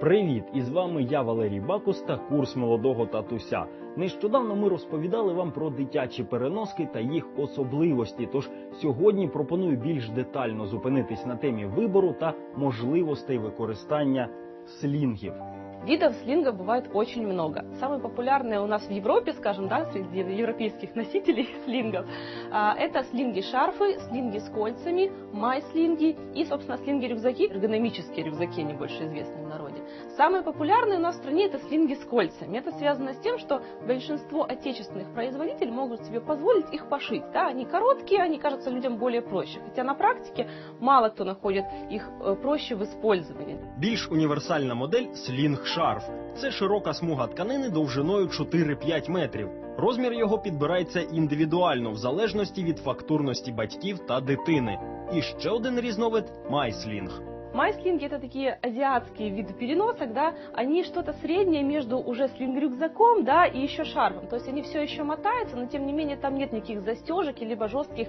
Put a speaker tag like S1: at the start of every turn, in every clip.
S1: Привіт! І з вами я Валерій Бакус та курс молодого татуся. Нещодавно ми розповідали вам про дитячі переноски та їх особливості. Тож сьогодні пропоную більш детально зупинитись на темі вибору та можливостей використання слінгів.
S2: Видов слингов бывает очень много. Самые популярные у нас в Европе, скажем, да, среди европейских носителей слингов, а, это слинги-шарфы, слинги с кольцами, май-слинги и, собственно, слинги-рюкзаки, эргономические рюкзаки, они больше известны в народе. Самые популярные у нас в стране это слинги с кольцами. Это связано с тем, что большинство отечественных производителей могут себе позволить их пошить. Да? Они короткие, они кажутся людям более проще. Хотя на практике мало кто находит их э, проще в использовании.
S1: Більш універсальна модель слінг-шарф. Це широка смуга тканини довжиною 4-5 метрів. Розмір його підбирається індивідуально в залежності від фактурності батьків та дитини. І ще один різновид майслінг.
S2: Майслинги это такие азиатские виды переносок, да, они что-то среднее между уже слинг-рюкзаком, да, и еще шарфом. То есть они все еще мотаются, но тем не менее там нет никаких застежек, либо жестких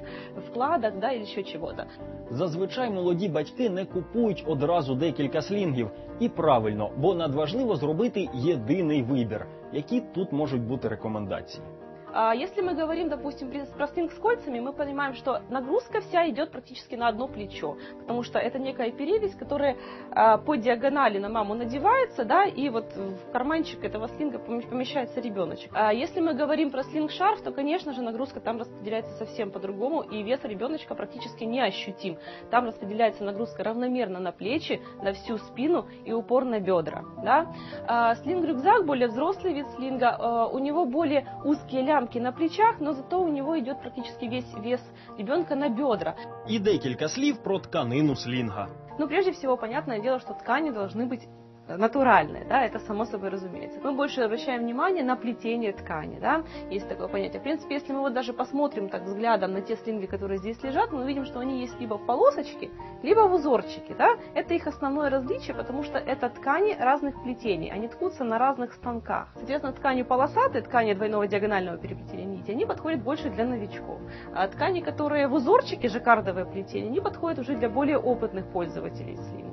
S2: вкладок, да, или еще чего-то.
S1: Зазвичай молоді батьки не купують одразу декілька слінгів. І правильно, бо надважливо зробити єдиний вибір. Які тут можуть бути рекомендації?
S2: А если мы говорим, допустим, про слинг с кольцами, мы понимаем, что нагрузка вся идет практически на одно плечо, потому что это некая перевязь, которая а, по диагонали на маму надевается, да, и вот в карманчик этого слинга помещ- помещается ребеночек. А если мы говорим про слинг-шарф, то, конечно же, нагрузка там распределяется совсем по-другому, и вес ребеночка практически не ощутим. Там распределяется нагрузка равномерно на плечи, на всю спину и упор на бедра. Да? А, Слинг-рюкзак, более взрослый вид слинга, у него более узкие лямки на плечах, но зато у него идет практически весь вес ребенка на бедра.
S1: І декілька слів про тканину слінга.
S2: Ну, прежде всего, понятное дело, что ткани должны быть натуральные, да, это само собой разумеется. Мы больше обращаем внимание на плетение ткани, да, есть такое понятие. В принципе, если мы вот даже посмотрим так взглядом на те слинги, которые здесь лежат, мы увидим, что они есть либо в полосочке, либо в узорчике, да, это их основное различие, потому что это ткани разных плетений, они ткутся на разных станках. Соответственно, ткани полосатые, ткани двойного диагонального переплетения нити, они подходят больше для новичков. А ткани, которые в узорчике, жаккардовое плетение, они подходят уже для более опытных пользователей слингов.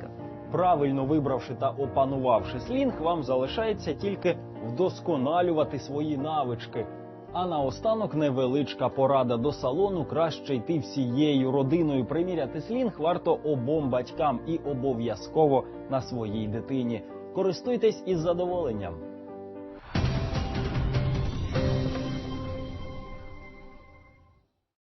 S1: Правильно вибравши та опанувавши слінг, вам залишається тільки вдосконалювати свої навички. А наостанок невеличка порада до салону краще йти всією родиною. Приміряти слінг варто обом батькам і обов'язково на своїй дитині. Користуйтесь із задоволенням.